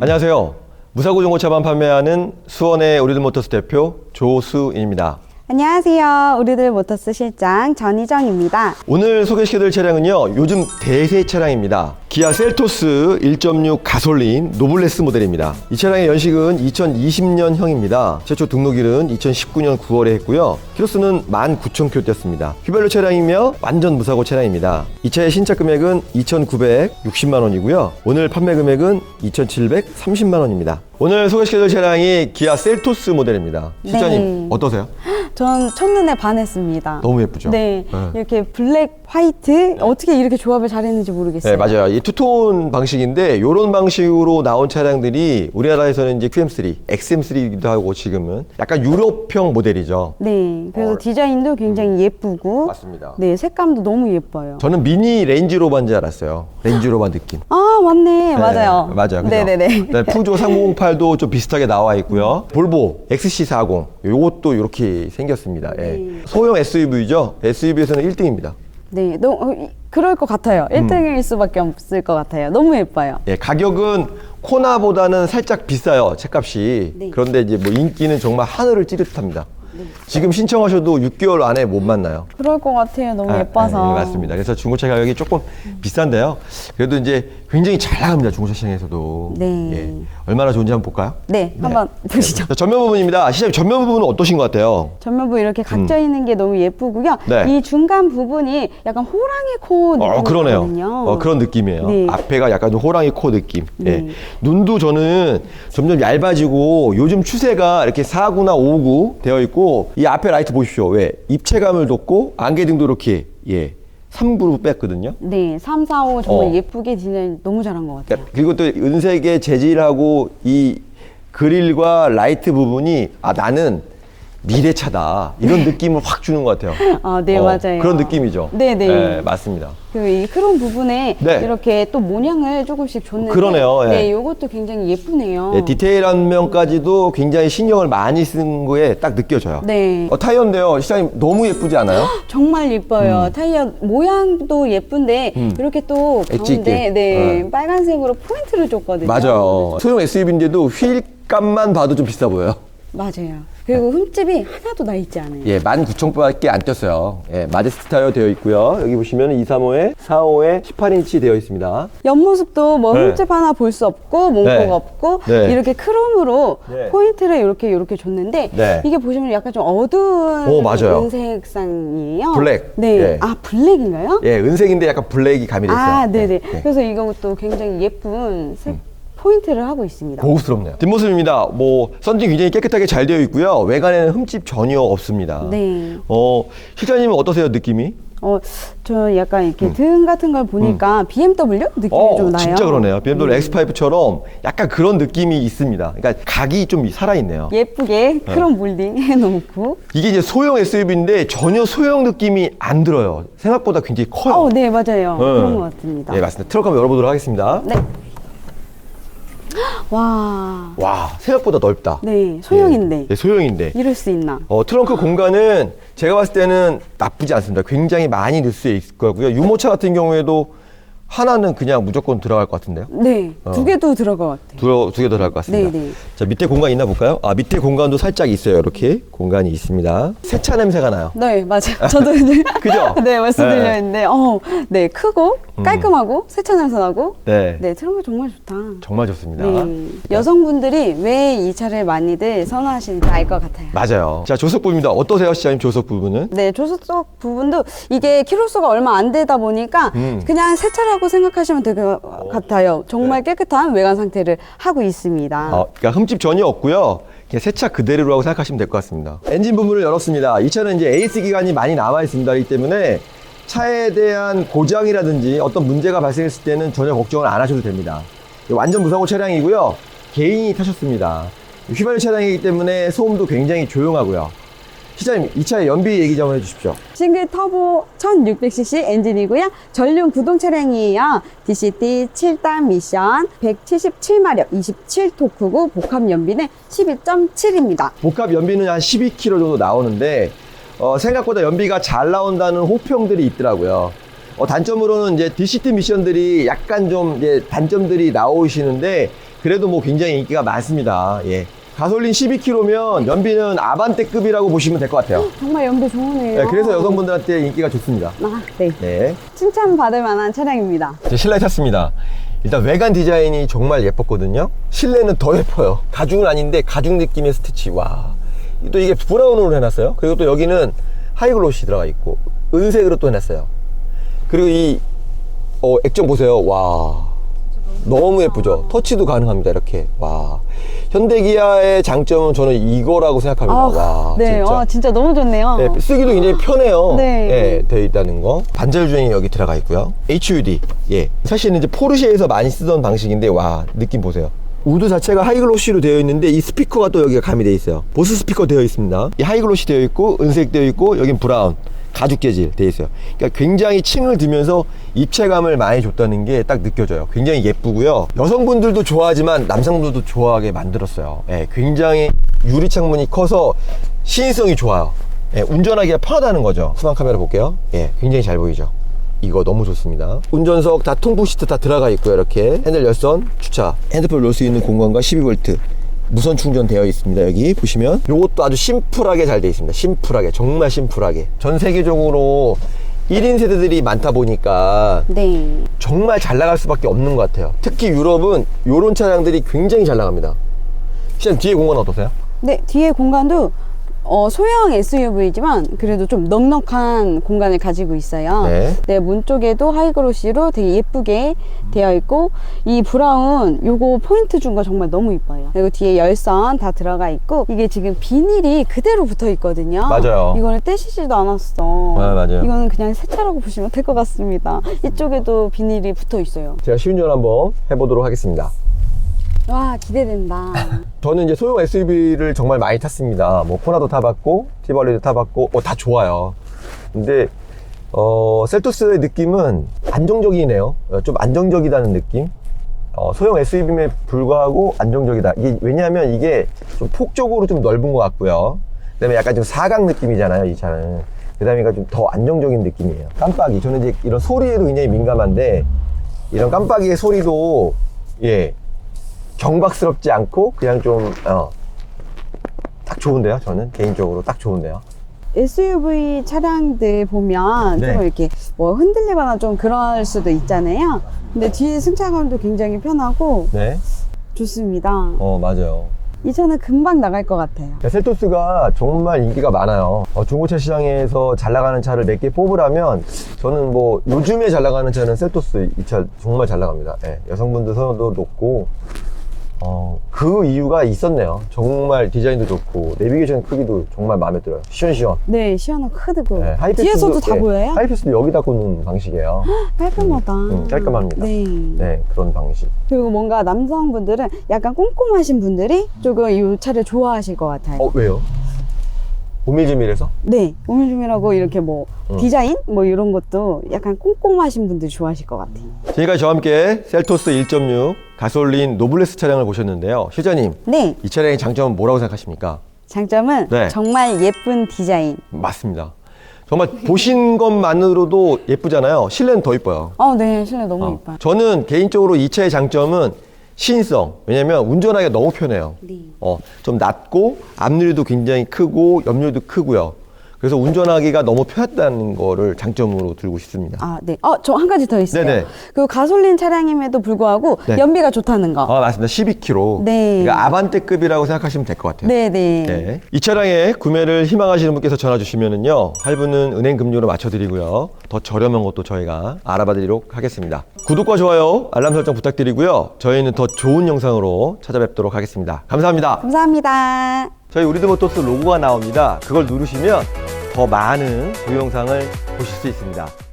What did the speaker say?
안녕하세요. 무사고 중고차만 판매하는 수원의 우리들 모터스 대표 조수인입니다. 안녕하세요. 우리들 모터스 실장 전희정입니다. 오늘 소개시켜드릴 차량은요, 요즘 대세 차량입니다. 기아 셀토스 1.6 가솔린 노블레스 모델입니다. 이 차량의 연식은 2020년형입니다. 최초 등록일은 2019년 9월에 했고요. 키로수는 19,000km 뛰었습니다. 휘발유 차량이며 완전 무사고 차량입니다. 이 차의 신차 금액은 2,960만 원이고요. 오늘 판매 금액은 2,730만 원입니다. 오늘 소개시켜드릴 차량이 기아 셀토스 모델입니다. 실장님 네. 어떠세요? 전 첫눈에 반했습니다. 너무 예쁘죠? 네, 네. 이렇게 블랙, 화이트 어떻게 이렇게 조합을 잘했는지 모르겠어요. 네, 맞아요. 이 투톤 방식인데 이런 방식으로 나온 차량들이 우리나라에서는 이제 QM3, XM3기도 하고 지금은 약간 유럽형 모델이죠. 네, 그래서 어. 디자인도 굉장히 예쁘고, 맞습니다. 네, 색감도 너무 예뻐요. 저는 미니 렌지로버인 줄 알았어요. 렌지로버 느낌. 아, 맞네, 맞아요. 네, 맞아요. 그죠? 네네네. 그다음에 푸조 3008도 좀 비슷하게 나와 있고요. 볼보 XC40 요것도 이렇게 생겼습니다. 예. 네. 소형 SUV죠. SUV에서는 1등입니다. 네, 너, 어, 이- 그럴 것 같아요. 음. 1등일 수밖에 없을 것 같아요. 너무 예뻐요. 예, 가격은 코나보다는 살짝 비싸요, 책값이. 네. 그런데 이제 뭐 인기는 정말 하늘을 찌릿합니다. 지금 신청하셔도 6개월 안에 못 만나요. 그럴 것 같아요. 너무 아, 예뻐서. 네, 맞습니다. 그래서 중고차 가격이 조금 비싼데요. 그래도 이제 굉장히 잘 나갑니다, 중고차 시장에서도. 네. 예. 얼마나 좋은지 한번 볼까요? 네, 한번 보시죠. 자, 전면 부분입니다. 시장님 전면 부분은 어떠신 것 같아요? 전면부 이렇게 각져 있는 게 너무 예쁘고요. 음. 네. 이 중간 부분이 약간 호랑이 코 어, 그러네요. 느낌이거든요. 어, 그런 느낌이에요. 네. 앞에가 약간 좀 호랑이 코 느낌. 예. 네. 눈도 저는 점점 얇아지고 요즘 추세가 이렇게 4구나 5구 되어 있고 이 앞에 라이트 보십시오. 왜? 입체감을 뒀고 안개등도 이렇게 예. 3구로 뺐거든요. 네, 3, 4, 5 정말 어. 예쁘게 디자인 너무 잘한 것 같아요. 그리고 또 은색의 재질하고 이 그릴과 라이트 부분이 아 나는 미래차다 이런 느낌을 확 주는 것 같아요. 아, 네, 어, 맞아요. 그런 느낌이죠. 네, 네. 맞습니다. 그이 크롬 부분에 네. 이렇게 또 모양을 조금씩 줬는데 그러네요, 예. 네, 이것도 굉장히 예쁘네요. 네, 디테일한 면까지도 굉장히 신경을 많이 쓴 거에 딱 느껴져요. 네. 어, 타이어인데요. 시장님 너무 예쁘지 않아요? 정말 예뻐요. 음. 타이어 모양도 예쁜데 이렇게 또 엣지 있게. 가운데 네, 네. 빨간색으로 포인트를 줬거든요. 맞아요. 소형 SUV인데도 휠값만 봐도 좀 비싸 보여요. 맞아요. 그리고 흠집이 하나도 나 있지 않아요. 예, 19,000밖에 안 떴어요. 예, 마제스티 타이어 되어 있고요. 여기 보시면 235에 45에 18인치 되어 있습니다. 옆모습도 뭐 네. 흠집 하나 볼 수 없고 몽고가 네. 없고 네. 이렇게 크롬으로 네. 포인트를 이렇게 이렇게 줬는데 네. 이게 보시면 약간 좀 어두운 오, 맞아요. 은색상이에요. 블랙. 네. 예. 아 블랙인가요? 예, 은색인데 약간 블랙이 가미됐어요. 아, 네네. 네. 그래서 이것도 굉장히 예쁜 색 포인트를 하고 있습니다. 고급스럽네요. 뒷모습입니다. 뭐 썬팅 굉장히 깨끗하게 잘 되어 있고요. 외관에는 흠집 전혀 없습니다. 네. 어, 실장님은 어떠세요, 느낌이? 어, 저 약간 이렇게 등 같은 걸 보니까 BMW 느낌이 음. 어, 좀 나요. 진짜 그러네요. BMW 음. X5처럼 약간 그런 느낌이 있습니다. 그러니까 각이 좀 살아있네요. 예쁘게 크롬 몰딩 해놓고. 이게 이제 소형 SUV인데 전혀 소형 느낌이 안 들어요. 생각보다 굉장히 커요. 어, 네, 맞아요. 네. 그런 것 같습니다. 네, 맞습니다. 트렁크 한번 열어보도록 하겠습니다. 네. 와. 와, 생각보다 넓다. 네, 소형인데. 네, 소형인데. 이럴 수 있나? 어, 트렁크 공간은 제가 봤을 때는 나쁘지 않습니다. 굉장히 많이 넣을 수 있을 거고요. 유모차 같은 경우에도 하나는 그냥 무조건 들어갈 것 같은데요. 네, 두 개도 들어갈 것 같아요. 두, 두개 더 들어갈 것 같습니다. 네, 네. 자, 밑에 공간 있나 볼까요? 아, 밑에 공간도 살짝 있어요. 이렇게 공간이 있습니다. 세차 냄새가 나요. 네, 맞아요. 저도 이제 그죠? 네, 말씀드려 네. 음. 있는데, 어, 네, 크고 깔끔하고 세차 냄새 나고, 네. 네, 트렁크 정말 좋다. 정말 좋습니다. 네, 여성분들이 왜 이 차를 많이들 선호하시는지 알 것 같아요. 맞아요. 자, 조석 부분입니다. 어떠세요, 시장님 조석 부분은? 네, 조수석 부분도 이게 키로수가 얼마 안 되다 보니까 음. 그냥 새 차라고 생각하시면 될 것 같아요. 정말 깨끗한 외관 상태를 하고 있습니다. 어, 그러니까 흠집 전혀 없고요. 그냥 세차 그대로라고 생각하시면 될 것 같습니다. 엔진 부분을 열었습니다. 이 차는 이제 AS 기간이 많이 남아 있습니다. 이 때문에 차에 대한 고장이라든지 어떤 문제가 발생했을 때는 전혀 걱정을 안 하셔도 됩니다. 완전 무사고 차량이고요. 개인이 타셨습니다. 휘발유 차량이기 때문에 소음도 굉장히 조용하고요. 시장님, 이 차의 연비 얘기 좀 해주십시오. 싱글 터보 1600cc 엔진이고요. 전륜 구동 차량이에요. DCT 7단 미션 177마력 27토크고 복합 연비는 12.7입니다. 복합 연비는 한 12km 정도 나오는데 어, 생각보다 연비가 잘 나온다는 호평들이 있더라고요. 어, 단점으로는 이제 DCT 미션들이 약간 좀 이제 단점들이 나오시는데 그래도 뭐 굉장히 인기가 많습니다. 예. 가솔린 12km면 연비는 아반떼급이라고 보시면 될 것 같아요. 정말 연비 좋으네요. 네, 그래서 여성분들한테 인기가 좋습니다. 아, 네. 네. 칭찬받을 만한 차량입니다. 이제 실내 탔습니다. 일단 외관 디자인이 정말 예뻤거든요. 실내는 더 예뻐요. 가죽은 아닌데 가죽 느낌의 스티치. 와. 또 이게 브라운으로 해놨어요. 그리고 또 여기는 하이글로시 들어가 있고 은색으로 또 해놨어요. 그리고 이 어, 액정 보세요. 와. 너무 예쁘죠. 터치도 가능합니다. 이렇게. 와. 현대기아의 장점은 저는 이거라고 생각합니다. 와. 네, 진짜. 어, 진짜 너무 좋네요. 네, 쓰기도 굉장히 편해요. 네. 예, 되어 있다는 거. 반절 주행이 여기 들어가 있고요. HUD. 예. 사실은 이제 포르쉐에서 많이 쓰던 방식인데 와, 느낌 보세요. 우드 자체가 하이글로시로 되어 있는데 이 스피커가 또 여기가 가미되어 있어요. 보스 스피커 되어 있습니다. 이 하이글로시 되어 있고 은색 되어 있고 여긴 브라운. 가죽 재질 되어 있어요. 그러니까 굉장히 층을 두면서 입체감을 많이 줬다는 게 딱 느껴져요. 굉장히 예쁘고요. 여성분들도 좋아하지만 남성분들도 좋아하게 만들었어요. 예, 굉장히 유리 창문이 커서 시인성이 좋아요. 예, 운전하기가 편하다는 거죠. 후방 카메라 볼게요. 예, 굉장히 잘 보이죠. 이거 너무 좋습니다. 운전석 다 통풍 시트 다 들어가 있고요. 이렇게 핸들 열선, 주차, 핸드폰 놓을 수 있는 공간과 12V 무선 충전 되어 있습니다. 여기 보시면 이것도 아주 심플하게 잘 되어 있습니다. 심플하게 정말 심플하게 전 세계적으로 1인 세대들이 많다 보니까 네. 정말 잘 나갈 수밖에 없는 것 같아요. 특히 유럽은 이런 차량들이 굉장히 잘 나갑니다. 시장 뒤에 공간 어떠세요? 네, 뒤에 공간도 어, 소형 SUV지만 그래도 좀 넉넉한 공간을 가지고 있어요. 네. 문 쪽에도 하이그로시로 되게 예쁘게 되어 있고 이 브라운 요거 포인트 준 거 정말 너무 이뻐요. 그리고 뒤에 열선 다 들어가 있고 이게 지금 비닐이 그대로 붙어 있거든요. 맞아요. 이거는 떼시지도 않았어. 네, 맞아요. 이거는 그냥 새 차라고 보시면 될 것 같습니다. 이쪽에도 비닐이 붙어 있어요. 제가 시운전 한번 해보도록 하겠습니다. 와 기대된다. 저는 이제 소형 SUV를 정말 많이 탔습니다. 뭐 코나도 타봤고 티발리도 타봤고 어, 다 좋아요. 근데 어, 셀토스의 느낌은 안정적이네요. 어, 좀 안정적이다는 느낌. 어, 소형 SUV임에 불구하고 안정적이다. 이게 왜냐하면 이게 좀 폭적으로 좀 넓은 것 같고요. 그다음에 약간 좀 사각 느낌이잖아요, 이 차는. 그다음에 좀 더 안정적인 느낌이에요. 깜빡이. 저는 이제 이런 소리에도 굉장히 민감한데 이런 깜빡이의 소리도 예 경박스럽지 않고 그냥 좀 어, 딱 좋은데요. 저는 개인적으로 딱 좋은데요. SUV 차량들 보면 네. 좀 이렇게 뭐 흔들리거나 좀 그럴 수도 있잖아요. 근데 뒤에 승차감도 굉장히 편하고 네. 좋습니다. 어 맞아요. 이 차는 금방 나갈 것 같아요. 셀토스가 정말 인기가 많아요. 어, 중고차 시장에서 잘 나가는 차를 몇 개 뽑으라면 저는 뭐 요즘에 잘 나가는 차는 셀토스 이 차 정말 잘 나갑니다. 예, 여성분들 선호도 높고 어, 그 이유가 있었네요. 정말 디자인도 좋고 내비게이션 크기도 정말 마음에 들어요. 시원시원. 네, 시원하고 크고 예, 하이패스도- 뒤에서도 다 예, 보여요? 하이패스도 여기다 꽂는 방식이에요. 깔끔하다. 음, 깔끔합니다. 네. 네, 그런 방식. 그리고 뭔가 남성분들은 약간 꼼꼼하신 분들이 조금 이 차를 좋아하실 것 같아요. 어, 왜요? 오밀조밀해서? 네, 오밀조밀하고 이렇게 뭐 음. 디자인 뭐 이런 것도 약간 꼼꼼하신 분들이 좋아하실 것 같아요. 지금까지 저와 함께 셀토스 1.6 가솔린 노블레스 차량을 보셨는데요. 실장님, 네, 이 차량의 장점은 뭐라고 생각하십니까? 장점은 네. 정말 예쁜 디자인. 맞습니다. 정말 보신 것만으로도 예쁘잖아요. 실내는 더 이뻐요. 어, 네, 실내 너무 어. 예뻐요. 저는 개인적으로 이 차의 장점은 시인성. 왜냐면 운전하기가 너무 편해요. 네. 어, 좀 낮고 앞유리도 굉장히 크고 옆유리도 크고요. 그래서 운전하기가 너무 편했다는 거를 장점으로 들고 싶습니다. 아, 네. 어, 저 한 가지 더 있어요. 네네. 그 가솔린 차량임에도 불구하고 네. 연비가 좋다는 거. 아, 맞습니다. 12km. 네. 그러니까 아반떼급이라고 생각하시면 될 것 같아요. 네, 네. 네. 이 차량의 구매를 희망하시는 분께서 전화 주시면은요. 할부는 은행 금융으로 맞춰 드리고요. 더 저렴한 것도 저희가 알아봐 드리도록 하겠습니다. 구독과 좋아요, 알람 설정 부탁드리고요. 저희는 더 좋은 영상으로 찾아뵙도록 하겠습니다. 감사합니다. 감사합니다. 저희 우리드모토스 로고가 나옵니다. 그걸 누르시면 더 많은 동영상을 보실 수 있습니다.